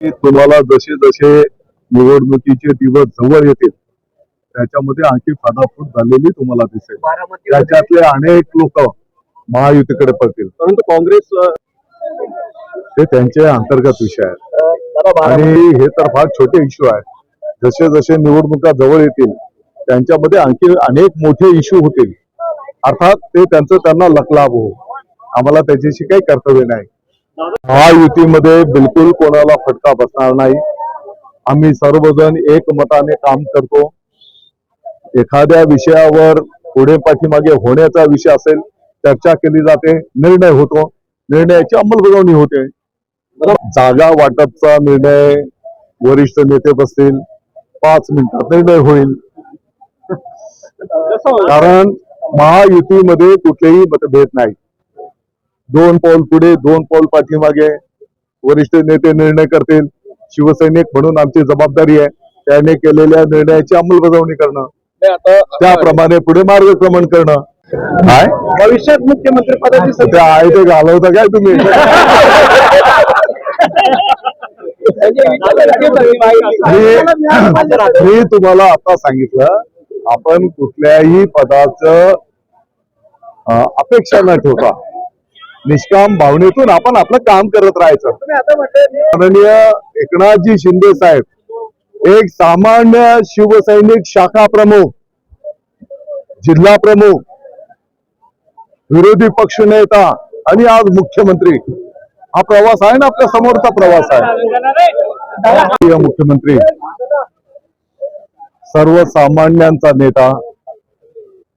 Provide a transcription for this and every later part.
की तुम्हाला जसे जसे निवडणुकीचे दिवस जवळ येतील त्याच्यामध्ये आणखी फाटाफूट झालेली तुम्हाला दिसेल. त्याच्यातले अनेक लोक महायुतीकडे पडतील परंतु काँग्रेस ते त्यांचे अंतर्गत विषय आहेत. आणि हे तर फार छोटे इश्यू आहेत. जसे जसे निवडणुका जवळ येतील त्यांच्यामध्ये आणखी अनेक मोठे इश्यू होतील. अर्थात ते त्यांचं त्यांना लकलाभ हो आम्हाला त्याच्याशी काही कर्तव्य नाही. महायुतीमध्ये बिलकुल कोणाला फटका बसणार नाही. आम्ही सर्वजण एकमताने काम करतो. एखाद्या विषयावर पुढे पाठीमागे होण्याचा विषय असेल चर्चा केली जाते निर्णय होतो. निर्णयाची अंमलबजावणी होते. जागा वाटपचा निर्णय वरिष्ठ नेते बसतील पाच मिनिटात निर्णय होईल. कारण महायुतीमध्ये कुठलेही मतभेद नाही. दोन पाऊल पुढे दोन पाऊल पाठीमागे. वरिष्ठ नेते निर्णय करतील. शिवसैनिक म्हणून आमची जबाबदारी आहे. त्याने केलेल्या निर्णयाची अंमलबजावणी करणं. त्याप्रमाणे पुढे मार्गक्रमण करणं. काय? भविष्यात मुख्यमंत्री पदाची संधी ते आहे ते घालवता काय तुम्ही? मी तुम्हाला आता सांगितलं आपण कुठल्याही पदाचं अपेक्षा न ठेवता निष्काम भावनेतून आपण आपलं काम करत राहायचं. माननीय एकनाथजी शिंदे साहेब एक सामान्य शिवसैनिक शाखा प्रमुख जिल्हा प्रमुख विरोधी पक्ष नेता आणि आज मुख्यमंत्री. हा प्रवास आहे ना आपल्या समोरचा प्रवास आहे. मुख्यमंत्री सर्वसामान्यांचा नेता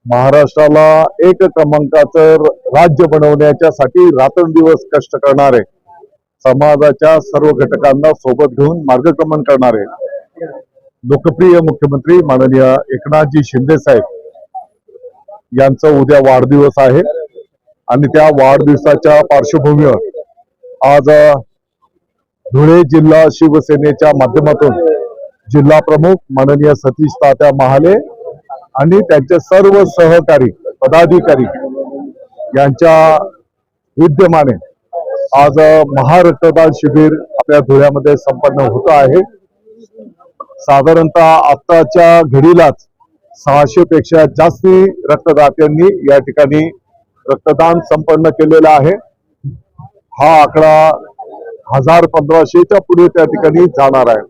महाराष्ट्राला एक क्रमांकाचं राज्य बनवण्याच्यासाठी रात्रंदिवस कष्ट करणारे समाजाच्या सर्व घटकांना सोबत घेऊन मार्गक्रमण करणारे लोकप्रिय मुख्यमंत्री माननीय एकनाथजी शिंदे साहेब. यांचा उद्या वाढदिवस आहे आणि त्या वाढदिवसाच्या पार्श्वभूमीवर आज धुळे जिल्हा शिवसेनेच्या माध्यमातून जिल्हा प्रमुख माननीय सतीश तात्या महाले आणि त्यांचे सर्व सहकारी पदाधिकारी यांच्या विद्यमाने आज महारक्तदान शिबिर आपल्या धुळ्यामध्ये संपन्न होत आहे. साधारणतः आत्ताच्या घडीलाच सहाशे पेक्षा जास्ती रक्तदात्यांनी या ठिकाणी रक्तदान संपन्न केलेलं आहे. हा आकडा हजार पंधराशेच्या पुढे त्या ठिकाणी जाणार आहे.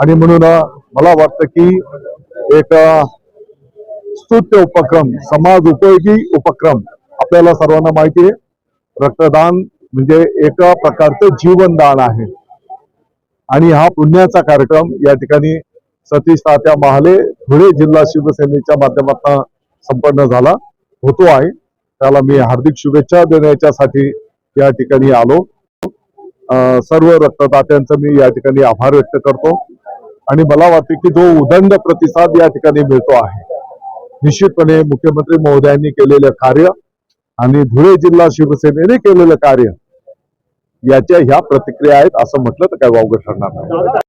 आणि म्हणून मला वाटतं की एक स्तुत्य उपक्रम समाज उपयोगी उपक्रम. आपल्याला सर्वांना माहिती आहे रक्तदान म्हणजे एका प्रकारचं जीवनदान आहे. आणि हा पुण्याचा कार्यक्रम या ठिकाणी सतीश तात्या महाले धुळे जिल्हा शिवसेनेच्या माध्यमातून संपन्न झाला होतो आहे. त्याला मी हार्दिक शुभेच्छा देण्याच्यासाठी या ठिकाणी आलो. सर्व रक्तदात्यांचं मी या ठिकाणी आभार व्यक्त करतो. आणि मला वाटते की जो उदंड प्रतिसाद या ठिकाणी मिळतो आहे निश्चितपणे मुख्यमंत्री महोदयांनी केलेलं कार्य आणि धुळे जिल्हा शिवसेनेने केलेलं कार्य याच्या ह्या प्रतिक्रिया आहेत असं म्हटलं तर काय वावगं ठरणार नाही.